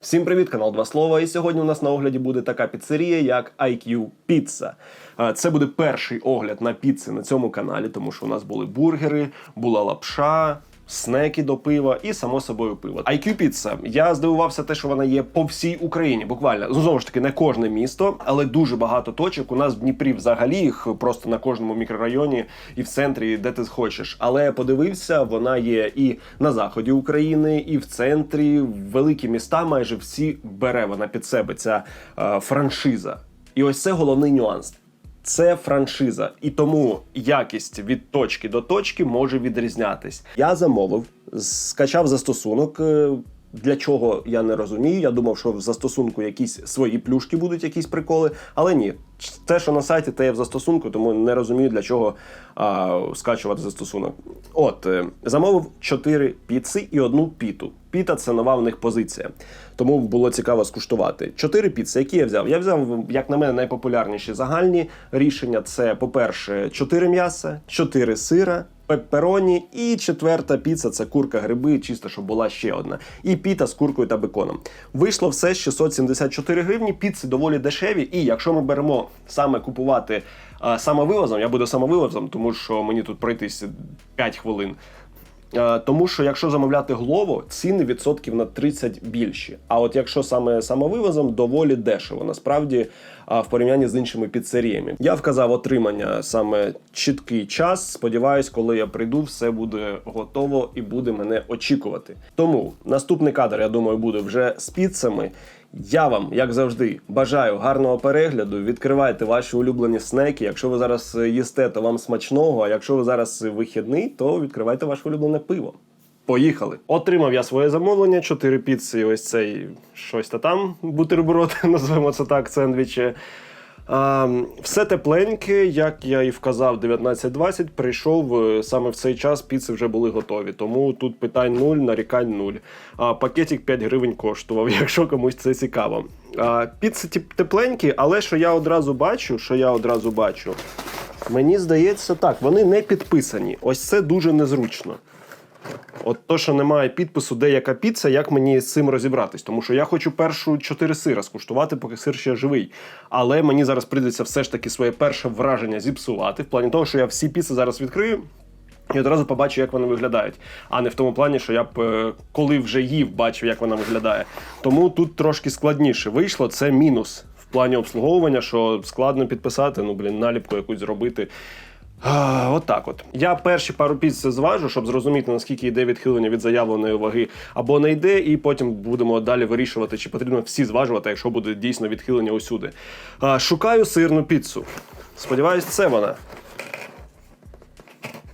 Всім привіт, канал Два Слова. І сьогодні у нас на огляді буде така піцерія, як IQ Pizza. Це буде перший огляд на піци на цьому каналі, тому що у нас були бургери, була лапша. Снеки до пива і само собою пиво. IQ Pizza. Я здивувався те, що вона є по всій Україні. Буквально ну, знову ж таки не кожне місто, але дуже багато точок. У нас в Дніпрі взагалі їх просто на кожному мікрорайоні і в центрі, де ти хочеш. Але подивився, вона є і на заході України, і в центрі. Великі міста майже всі бере вона під себе ця е, франшиза. І ось це головний нюанс. Це франшиза, і тому якість від точки до точки може відрізнятись. Я замовив, скачав застосунок. Для чого я не розумію. Я думав, що в застосунку якісь свої плюшки будуть, якісь приколи, але ні. Те, що на сайті, те є в застосунку, тому не розумію, для чого а, скачувати застосунок. От, е, замовив 4 піци і одну піту. Піта це нова в них позиція. Тому було цікаво скуштувати. Чотири піци, які я взяв? Я взяв, як на мене, найпопулярніші загальні рішення: це, по-перше, 4 м'яса, 4 сира. Пеппероні і четверта піца це курка гриби, чисто, щоб була ще одна. І піта з куркою та беконом. Вийшло все 674 гривні. Піци доволі дешеві. І якщо ми беремо саме купувати а, самовивозом, я буду самовивозом, тому що мені тут пройтись 5 хвилин. Е, Тому що якщо замовляти Глово, ціни відсотків на 30 більші. А от якщо саме самовивозом, доволі дешево. Насправді, в порівнянні з іншими піцеріями. Я вказав отримання саме чіткий час. Сподіваюсь, коли я прийду, все буде готово і буде мене очікувати. Тому наступний кадр, я думаю, буде вже з піцами. Я вам, як завжди, бажаю гарного перегляду. Відкривайте ваші улюблені снеки. Якщо ви зараз е, їсте, то вам смачного. А якщо ви зараз вихідний, то відкривайте ваше улюблене пиво. Поїхали. Отримав я своє замовлення, чотири піци, ось цей щось та там бутерброд, назвемо це так, сендвічі. Все тепленьке, як я і вказав, 19.20, прийшов е, саме в цей час. Піци вже були готові. Тому тут питань нуль, нарікань нуль. А пакетик 5 гривень коштував, якщо комусь це цікаво. А, піци тепленькі, але що я одразу бачу, що я одразу бачу, мені здається, так, вони не підписані. Ось це дуже незручно. От то, що немає підпису, де яка піца, як мені з цим розібратись? Тому що я хочу першу чотири сира скуштувати, поки сир ще живий. Але мені зараз прийдеться все ж таки своє перше враження зіпсувати, в плані того, що я всі піци зараз відкрию. І одразу побачу, як вони виглядають, а не в тому плані, що я б е, коли вже їв, бачив, як вона виглядає. Тому тут трошки складніше вийшло. Це мінус в плані обслуговування, що складно підписати, ну блін, наліпку якусь зробити. А, От так от. Я перші пару піц зважу, щоб зрозуміти, наскільки йде відхилення від заявленої ваги, або не йде, і потім будемо далі вирішувати, чи потрібно всі зважувати, якщо буде дійсно відхилення усюди. А, шукаю сирну піцу. Сподіваюсь, це вона.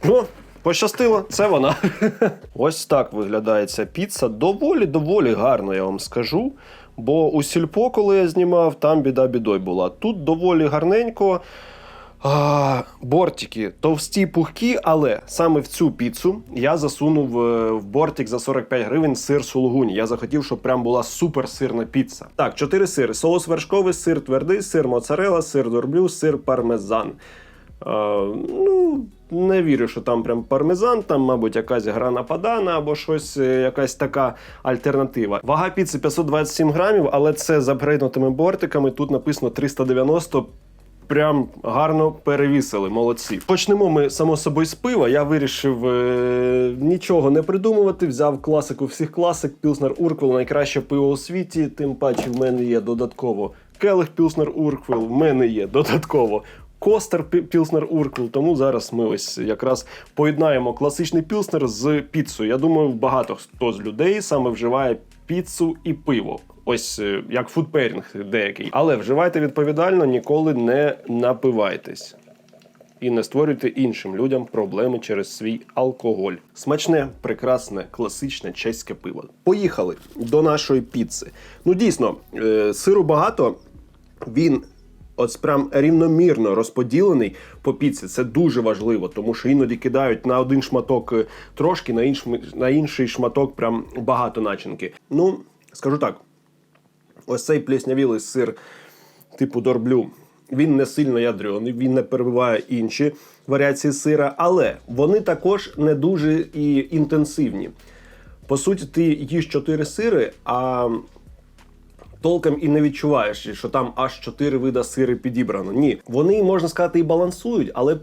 Ну, пощастило, це вона. Ось так виглядає ця піца. Доволі, доволі гарно, я вам скажу. Бо у сільпо, коли я знімав, там біда бідой була. Тут доволі гарненько. А, бортики товсті, пухкі, але саме в цю піцу я засунув е, в бортик за 45 гривень сир сулугуні. Я захотів, щоб прям була супер сирна піца. Так, чотири сири: соус вершковий, сир твердий, сир моцарела, сир дорблю, сир пармезан. Е, ну, не вірю, що там прям пармезан, там, мабуть, якась грана падана або щось, е, якась така альтернатива. Вага піци 527 грамів, але це з апгрейднутими бортиками. Тут написано 390. Прям гарно перевісили, молодці. Почнемо ми само собою з пива. Я вирішив е- нічого не придумувати. Взяв класику всіх класик. Пілснер Урквел найкраще пиво у світі. Тим паче в мене є додатково Келих Пілснер Урквел. В мене є додатково Костер Пі- Пілснер Урквел. Тому зараз ми ось якраз поєднаємо класичний пілснер з піцею. Я думаю, багато хто з людей саме вживає піцу і пиво. Ось е, як фудперінг деякий. Але вживайте відповідально, ніколи не напивайтесь. І не створюйте іншим людям проблеми через свій алкоголь. Смачне, прекрасне, класичне чеське пиво. Поїхали до нашої піци. Ну дійсно, е, сиру багато. Він От прям рівномірно розподілений по піці. Це дуже важливо, тому що іноді кидають на один шматок е, трошки, на інший, на інший шматок прям багато начинки. Ну, скажу так: ось цей пліснявілий сир типу дорблю. Він не сильно ядрений, він не перебиває інші варіації сира, але вони також не дуже і інтенсивні. По суті, ти їш чотири сири, а толком і не відчуваєш, що там аж чотири вида сири підібрано. Ні, вони можна сказати і балансують, але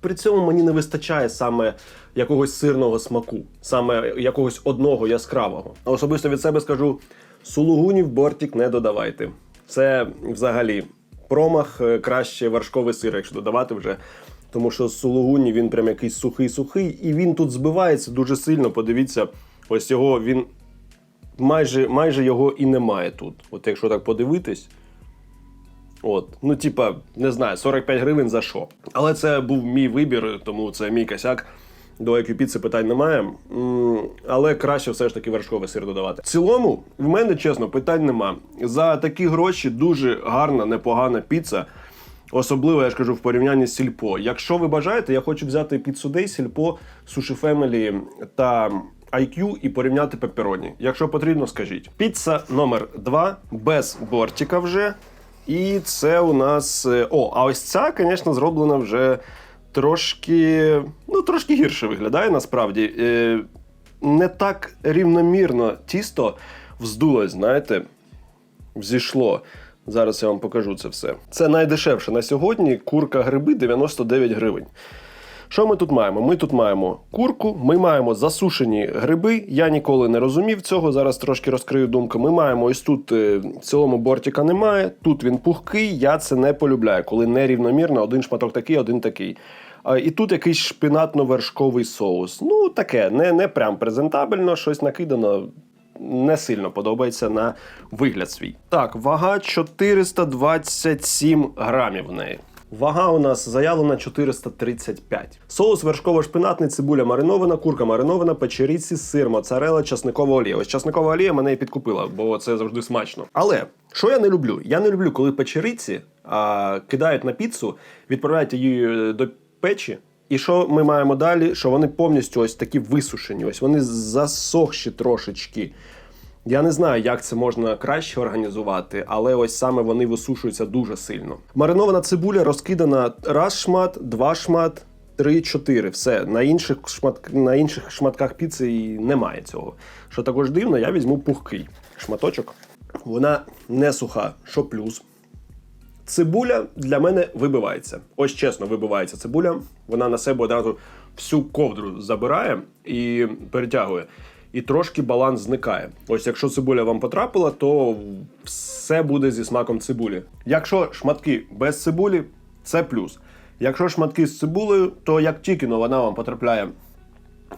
при цьому мені не вистачає саме якогось сирного смаку, саме якогось одного яскравого. Особисто від себе скажу: сулугунів бортик не додавайте. Це взагалі промах е, краще вершковий сир, якщо додавати вже. Тому що сулугуні він прям якийсь сухий-сухий, і він тут збивається дуже сильно. Подивіться, ось його він майже, майже його і немає тут. От якщо так подивитись. От, ну, типа, не знаю, 45 гривень за що. Але це був мій вибір, тому це мій косяк. До IQ піци питань немає. Але краще все ж таки вершковий сир додавати. В цілому, в мене чесно, питань нема. За такі гроші дуже гарна, непогана піца. Особливо, я ж кажу, в порівнянні з сільпо. Якщо ви бажаєте, я хочу взяти піцу Day, сільпо, суші Family та IQ і порівняти пеппероні. Якщо потрібно, скажіть. Піца номер 2 без бортика вже. І це у нас. е, О, а ось ця, звісно, зроблена вже трошки. Ну, трошки гірше виглядає насправді. Е, Не так рівномірно тісто вздулось, знаєте, взійшло. Зараз я вам покажу це все. Це найдешевше на сьогодні. Курка гриби 99 гривень. Що ми тут маємо? Ми тут маємо курку, ми маємо засушені гриби. Я ніколи не розумів цього. Зараз трошки розкрию думку. Ми маємо ось тут е, в цілому бортика немає. Тут він пухкий. Я це не полюбляю, коли нерівномірно один шматок такий, один такий. І тут якийсь шпинатно-вершковий соус. Ну, таке, не, не прям презентабельно, щось накидано. Не сильно подобається на вигляд свій. Так, вага 427 грамів в неї. Вага у нас заявлена 435. Соус вершково-шпинатний, цибуля маринована, курка маринована, печеріці, сир, моцарела, часникова олія. Ось часникова олія мене і підкупила, бо це завжди смачно. Але що я не люблю? Я не люблю, коли печериці а, кидають на піцу, відправляють її е, до печі. І що ми маємо далі? Що вони повністю ось такі висушені, ось вони засохші трошечки. Я не знаю, як це можна краще організувати, але ось саме вони висушуються дуже сильно. Маринована цибуля розкидана раз шмат, два шмат, три, чотири. Все на інших шмат... на інших шматках піци і немає цього. Що також дивно, я візьму пухкий шматочок. Вона не суха, що плюс. Цибуля для мене вибивається. Ось чесно, вибивається цибуля. Вона на себе одразу всю ковдру забирає і перетягує. І трошки баланс зникає. Ось якщо цибуля вам потрапила, то все буде зі смаком цибулі. Якщо шматки без цибулі, це плюс. Якщо шматки з цибулею, то як тільки вона вам потрапляє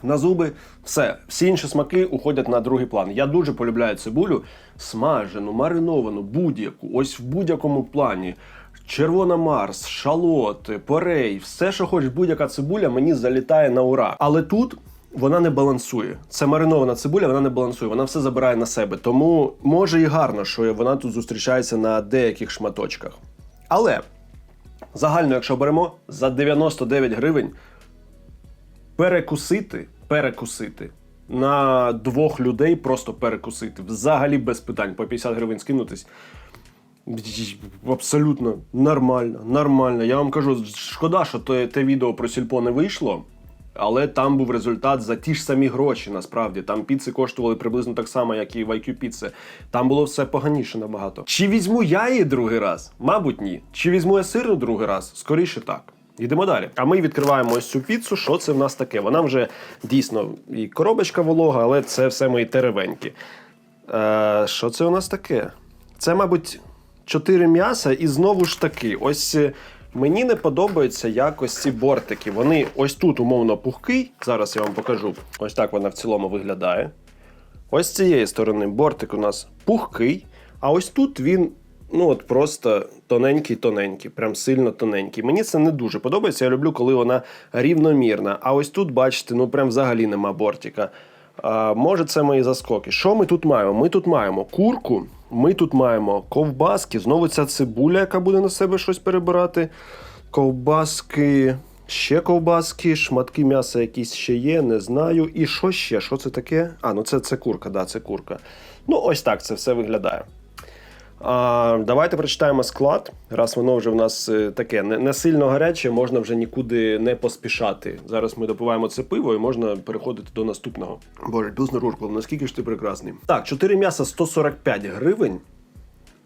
на зуби, все, всі інші смаки уходять на другий план. Я дуже полюбляю цибулю, смажену, мариновану, будь-яку, ось в будь-якому плані. Червона Марс, шалот, порей, все, що хоч будь-яка цибуля, мені залітає на ура. Але тут вона не балансує. Це маринована цибуля, вона не балансує, вона все забирає на себе. Тому може і гарно, що вона тут зустрічається на деяких шматочках. Але загально, якщо беремо за 99 гривень, перекусити, перекусити на двох людей, просто перекусити. Взагалі без питань, по 50 гривень скинутись. Абсолютно нормально, нормально. Я вам кажу, шкода, що те, те відео про сільпо не вийшло. Але там був результат за ті ж самі гроші, насправді. Там піци коштували приблизно так само, як і в IQ піци. Там було все поганіше набагато. Чи візьму я її другий раз? Мабуть, ні. Чи візьму я сирну другий раз? Скоріше так. Йдемо далі. А ми відкриваємо ось цю піцу. Що це в нас таке? Вона вже дійсно і коробочка волога, але це все мої теревеньки. Е, що це у нас таке? Це, мабуть, чотири м'яса, і знову ж таки, ось е, мені не подобаються якось ці бортики. Вони ось тут умовно пухкий. Зараз я вам покажу. Ось так вона в цілому виглядає. Ось з цієї сторони бортик у нас пухкий, а ось тут він. Ну, от просто тоненький-тоненький, прям сильно тоненький. Мені це не дуже подобається. Я люблю, коли вона рівномірна. А ось тут, бачите, ну прям взагалі нема бортика. А, може, це мої заскоки. Що ми тут маємо? Ми тут маємо курку, ми тут маємо ковбаски. Знову ця цибуля, яка буде на себе щось перебирати. Ковбаски, ще ковбаски, шматки м'яса якісь ще є, не знаю. І що ще? Що це таке? А, ну це, це курка, да, це курка. Ну, ось так це все виглядає. А, давайте прочитаємо склад. Раз воно вже в нас е, таке не, не сильно гаряче, можна вже нікуди не поспішати. Зараз ми допиваємо це пиво і можна переходити до наступного. Боже, Білзнерурков, наскільки ж ти прекрасний. Так, 4 м'яса 145 гривень.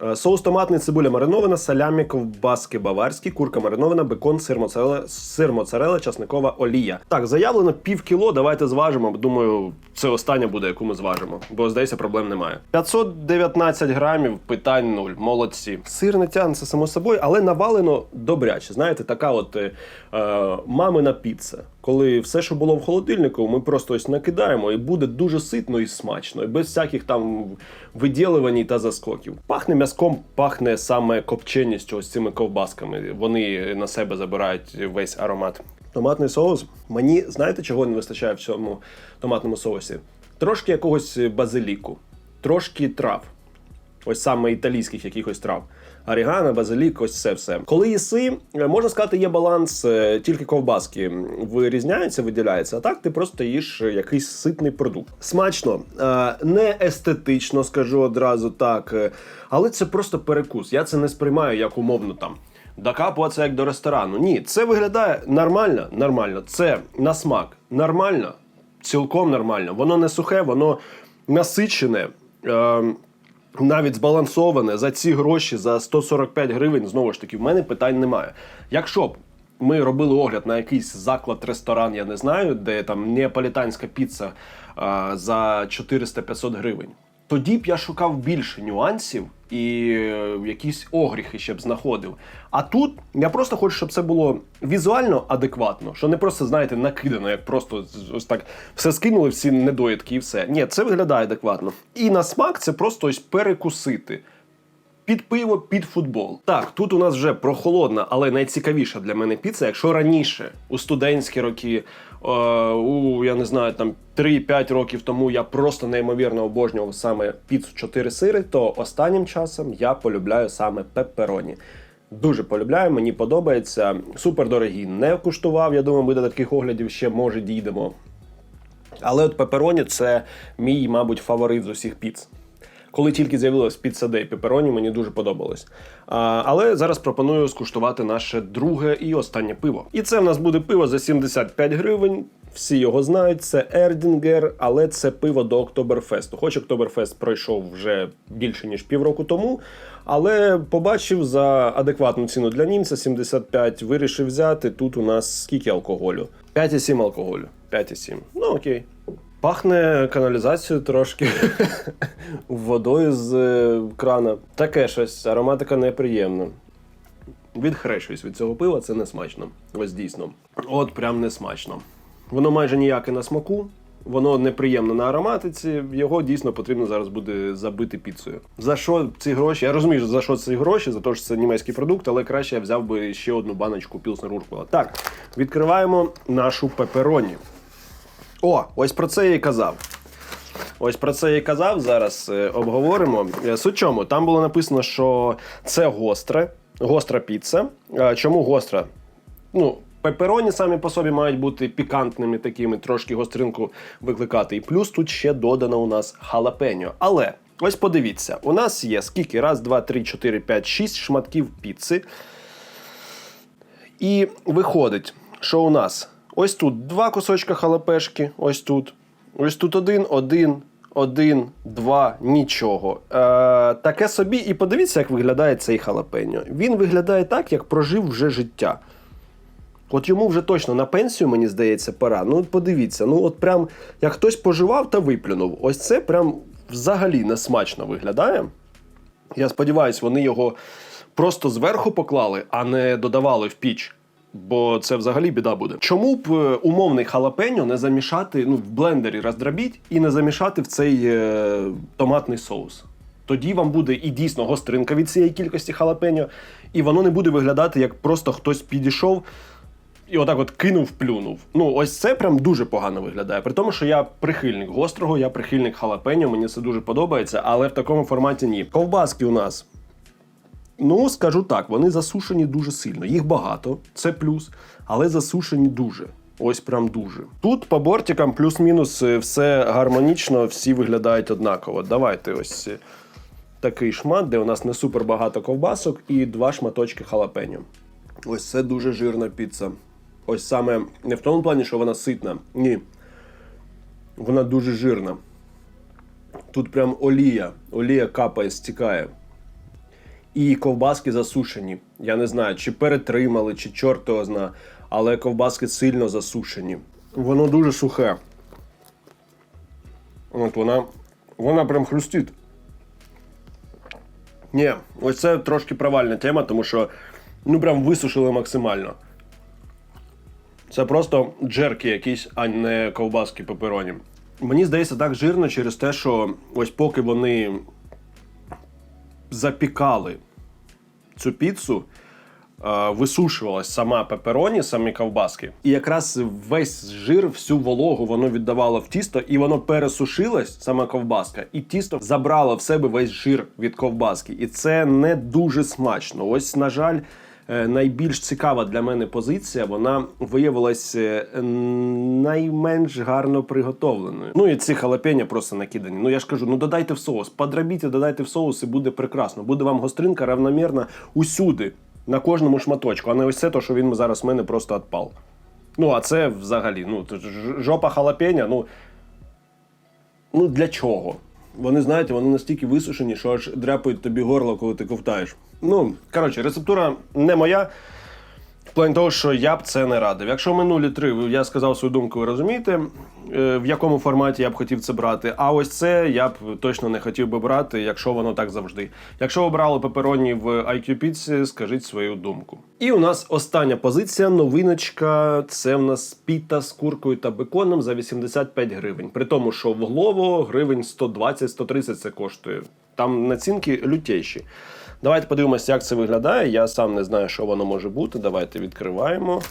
Е, Соус томатний, цибуля маринована, салямі, ковбаски баварські, курка маринована, бекон, сир моцарелла, сир моцарелла, часникова олія. Так, заявлено пів кіло. Давайте зважимо. Думаю, це остання буде, яку ми зважимо. Бо здається, проблем немає. 519 грамів, питань нуль. Молодці. Сир не тягнеться само собою, але навалено добряче. Знаєте, така от е, е, мамина піца. Коли все, що було в холодильнику, ми просто ось накидаємо, і буде дуже ситно і смачно, і без всяких там виділувань та заскоків. Пахне м'язком, пахне саме копченістю, ось цими ковбасками. Вони на себе забирають весь аромат. Томатний соус. Мені знаєте, чого не вистачає в цьому томатному соусі? Трошки якогось базиліку, трошки трав. Ось саме італійських якихось трав. Орігано, базилік, ось це все. Коли їси, е, можна сказати, є баланс, е, тільки ковбаски вирізняються, виділяються, а так ти просто їш е, якийсь ситний продукт. Смачно, не естетично, скажу одразу так, але це просто перекус. Я це не сприймаю як умовно там. Докапуватися як до ресторану. Ні, це виглядає нормально, нормально. Це на смак нормально, цілком нормально. Воно не сухе, воно насичене. Е, навіть збалансоване за ці гроші за 145 гривень. Знову ж таки, в мене питань немає. Якщо б ми робили огляд на якийсь заклад, ресторан, я не знаю, де там неаполітанська піца а, за 400-500 гривень. Тоді б я шукав більше нюансів і е, якісь огріхи ще б знаходив. А тут я просто хочу, щоб це було візуально адекватно, що не просто, знаєте, накидано, як просто ось так все скинули, всі недоїдки і все. Ні, це виглядає адекватно. І на смак це просто ось перекусити. Під пиво, під футбол. Так, тут у нас вже прохолодна, але найцікавіша для мене піца. Якщо раніше, у студентські роки, у я не знаю, там 3-5 років тому я просто неймовірно обожнював саме піцу 4 сири, то останнім часом я полюбляю саме пеппероні. Дуже полюбляю, мені подобається. Супер дорогі. Не куштував. Я думаю, ми до таких оглядів ще може дійдемо. Але от пепероні це мій, мабуть, фаворит з усіх піц. Коли тільки з'явилось піца Дей пепероні, мені дуже подобалось. А, але зараз пропоную скуштувати наше друге і останнє пиво. І це в нас буде пиво за 75 гривень. Всі його знають, це Ердінгер, але це пиво до Октоберфесту. Хоч Октоберфест пройшов вже більше ніж півроку тому, але побачив за адекватну ціну для німця 75, вирішив взяти. Тут у нас скільки алкоголю? 5,7 алкоголю. 5,7. Ну окей. Пахне каналізацією трошки водою з е, крана. Таке щось, ароматика неприємна. Відхрещуюсь від цього пива, це не смачно. Ось дійсно. От прям не смачно. Воно майже ніяке на смаку, воно неприємне на ароматиці. Його дійсно потрібно зараз буде забити піцею. За що ці гроші? Я розумію, за що ці гроші, за те, що це німецький продукт, але краще я взяв би ще одну баночку Пілснер. Так, відкриваємо нашу пепероні. О, ось про це я і казав. Ось про це я і казав. Зараз е, обговоримо. Е, Суть чому? Там було написано, що це гостре, гостра піца. Чому гостра? Ну, пепероні самі по собі мають бути пікантними, такими, трошки гостринку викликати. І плюс тут ще додано у нас халапеньо. Але ось подивіться, у нас є скільки? Раз, два, три, чотири, п'ять, шість шматків піци. І виходить, що у нас ось тут два кусочка халапешки, ось тут. Ось тут один, один, один, два, нічого. Е, таке собі, і подивіться, як виглядає цей халапеньо. Він виглядає так, як прожив вже життя. От йому вже точно на пенсію, мені здається, пора. Ну, подивіться, ну от прям як хтось поживав та виплюнув. Ось це прям взагалі несмачно виглядає. Я сподіваюся, вони його просто зверху поклали, а не додавали в піч. Бо це взагалі біда буде. Чому б е, умовний халапеньо не замішати ну, в блендері роздробіть і не замішати в цей е, томатний соус? Тоді вам буде і дійсно гостринка від цієї кількості халапеньо, і воно не буде виглядати, як просто хтось підійшов і отак от кинув, плюнув. Ну, ось це прям дуже погано виглядає. При тому, що я прихильник гострого, я прихильник халапеньо, мені це дуже подобається, але в такому форматі ні. Ковбаски у нас Ну, скажу так, вони засушені дуже сильно. Їх багато, це плюс, але засушені дуже. Ось прям дуже. Тут по бортикам плюс-мінус е, все гармонічно, всі виглядають однаково. Давайте ось е, такий шмат, де у нас не супер багато ковбасок, і два шматочки халапеньо. Ось це дуже жирна піца. Ось саме не в тому плані, що вона ситна. Ні. Вона дуже жирна. Тут прям олія. Олія капає, стікає. І ковбаски засушені. Я не знаю, чи перетримали, чи чорт його зна, але ковбаски сильно засушені. Воно дуже сухе. От вона. Вона прям хрустить. Ні, ось це трошки провальна тема, тому що ну прям висушили максимально. Це просто джерки якісь, а не ковбаски пепероні. Мені здається, так жирно через те, що ось поки вони запікали цю піцу, е, висушувалась сама пепероні, самі ковбаски. І якраз весь жир, всю вологу воно віддавало в тісто, і воно пересушилось, сама ковбаска, і тісто забрало в себе весь жир від ковбаски. І це не дуже смачно. Ось, на жаль. Е, Найбільш цікава для мене позиція, вона виявилась е, найменш гарно приготовленою. Ну і ці халапеня просто накидані. Ну я ж кажу, ну додайте в соус, подробіть, додайте в соус, і буде прекрасно. Буде вам гостринка равномірна усюди, на кожному шматочку, а не ось це, то, що він зараз в мене просто відпав. Ну, а це взагалі, ну, жопа халапеня, ну. Ну для чого? Вони, знаєте, вони настільки висушені, що аж дряпають тобі горло, коли ти ковтаєш. Ну, коротше, рецептура не моя. В плані того, що я б це не радив. Якщо минулі три я сказав свою думку, ви розумієте, е, в якому форматі я б хотів це брати. А ось це я б точно не хотів би брати, якщо воно так завжди. Якщо ви брали пепероні в IQ Pizza, скажіть свою думку. І у нас остання позиція, новиночка. Це в нас піта з куркою та беконом за 85 гривень. При тому, що в Глово гривень 120-130 це коштує. Там націнки лютіші. Давайте подивимося, як це виглядає. Я сам не знаю, що воно може бути. Давайте відкриваємо.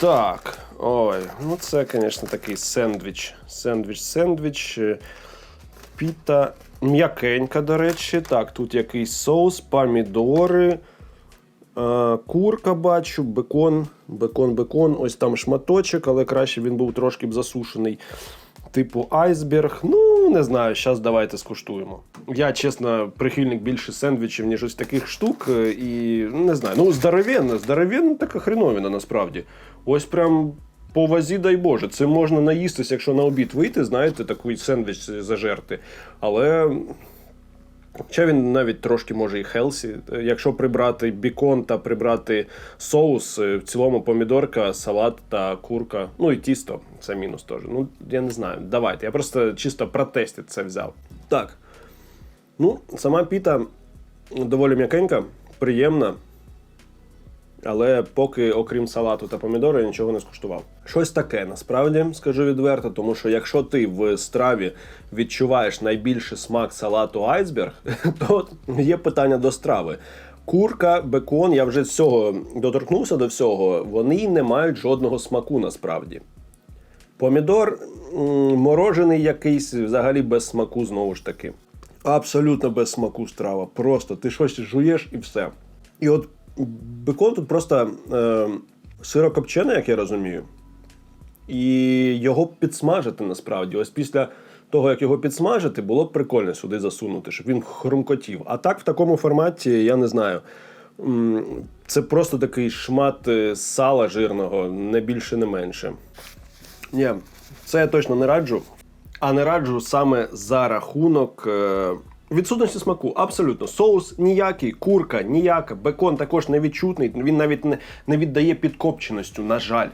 Так. Ой, ну це, звісно, такий сендвіч. Сендвіч, сендвіч. е, Піта. М'якенька, до речі. Так, тут якийсь соус, помідори. Е, Курка бачу, бекон, бекон, бекон. Ось там шматочок, але краще він був трошки б засушений. Типу айсберг. Ну, не знаю, зараз давайте скуштуємо. Я, чесно, прихильник більше сендвічів, ніж ось таких штук. е, І не знаю. Ну, здоровенна, здоровенна така хреновина насправді. Ось прям по вазі, дай Боже. Це можна наїстись, якщо на обід вийти, знаєте, такий сендвіч зажерти. Але Хоча він навіть трошки може і хелсі. Якщо прибрати бікон та прибрати соус, е, в цілому помідорка, салат та курка, ну і тісто, це мінус теж. Ну, я не знаю. Давайте. Я просто чисто протестити це взяв. Так. Ну, сама піта доволі м'якенька, приємна. Але поки, окрім салату та помідору, я нічого не скуштував. Щось таке, насправді скажу відверто, тому що якщо ти в страві відчуваєш найбільше смак салату айсберг, то є питання до страви. Курка, бекон, я вже з цього доторкнувся до всього, вони не мають жодного смаку насправді. Помідор морожений якийсь, взагалі без смаку, знову ж таки. Абсолютно без смаку страва. Просто ти щось жуєш і все. І от бекон тут просто е, сирокопчений, як я розумію. І його підсмажити насправді. Ось після того, як його підсмажити, було б прикольно сюди засунути, щоб він хрумкотів. А так, в такому форматі, я не знаю. Це просто такий шмат е, сала жирного, не більше, не менше. Ні, це я точно не раджу. А не раджу саме за рахунок е, відсутності смаку. Абсолютно. Соус ніякий, курка ніяка, бекон також невідчутний. Він навіть не, не віддає підкопченостю, на жаль.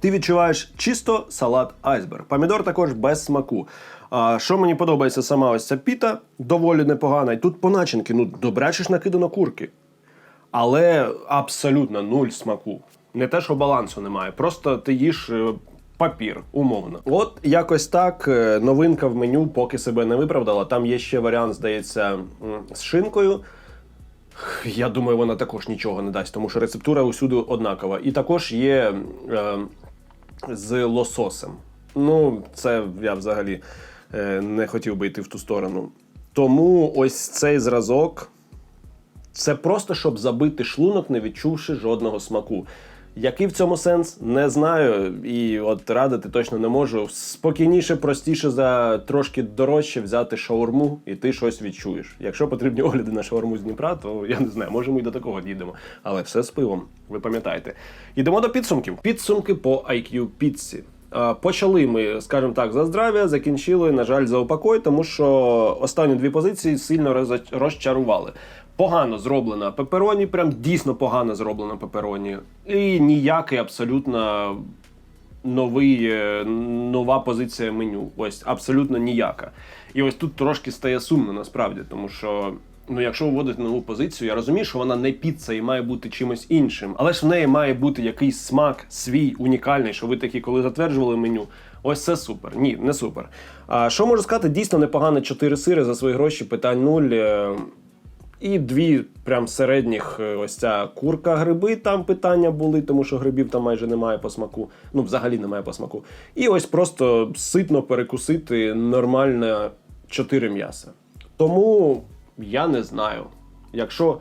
Ти відчуваєш чисто салат айсберг. Помідор також без смаку. А, що мені подобається сама ось ця піта, доволі непогана. І тут по начинки, ну добряче ж накидано курки. Але абсолютно нуль смаку. Не те, що балансу немає. Просто ти їш е, папір, умовно. От якось так. е, Новинка в меню поки себе не виправдала. Там є ще варіант, здається, з шинкою. Я думаю, вона також нічого не дасть, тому що рецептура усюди однакова. І також є е, з лососем. Ну, це я взагалі е, не хотів би йти в ту сторону. Тому ось цей зразок це просто щоб забити шлунок, не відчувши жодного смаку. Який в цьому сенс, не знаю, і от радити точно не можу. Спокійніше, простіше за трошки дорожче взяти шаурму, і ти щось відчуєш. Якщо потрібні огляди на шаурму з Дніпра, то я не знаю, може ми і до такого дійдемо. Але все з пивом, ви пам'ятаєте. Йдемо до підсумків. Підсумки по IQ Піцці. Е, Почали ми, скажімо так, за здрав'я, закінчили, на жаль, за упокой, тому що останні дві позиції сильно роз- розчарували. Погано зроблена пепероні, прям дійсно погано зроблена пепероні. І ніякий абсолютно новий, е, нова позиція меню. Ось абсолютно ніяка. І ось тут трошки стає сумно насправді, тому що. Ну, якщо вводити нову позицію, я розумію, що вона не піца і має бути чимось іншим, але ж в неї має бути якийсь смак свій, унікальний, що ви такі, коли затверджували меню. Ось це супер. Ні, не супер. А що можу сказати? Дійсно непогано 4 сири за свої гроші, питань нуль. І дві прям середніх, е, ось ця курка гриби, там питання були, тому що грибів там майже немає по смаку. Ну, взагалі немає по смаку. І ось просто ситно перекусити нормальне 4 м'яса. Тому я не знаю. Якщо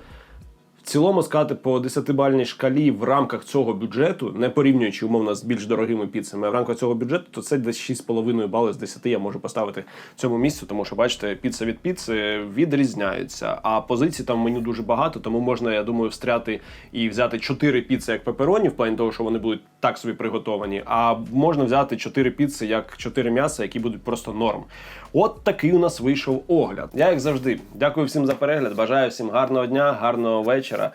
в цілому сказати по 10-бальній шкалі в рамках цього бюджету, не порівнюючи умовно з більш дорогими піцами, в рамках цього бюджету, то це десь 6,5 бали з 10 я можу поставити цьому місцю, тому що бачите, піца від піци відрізняються. А позицій там в меню дуже багато, тому можна, я думаю, встряти і взяти 4 піци як пепероні, в плані того, що вони будуть так собі приготовані. А можна взяти 4 піци як 4 м'яса, які будуть просто норм. От такий у нас вийшов огляд. Я як завжди дякую всім за перегляд. Бажаю всім гарного дня, гарного вечора.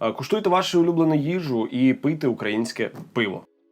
Е, Куштуйте вашу улюблену їжу і пийте українське пиво.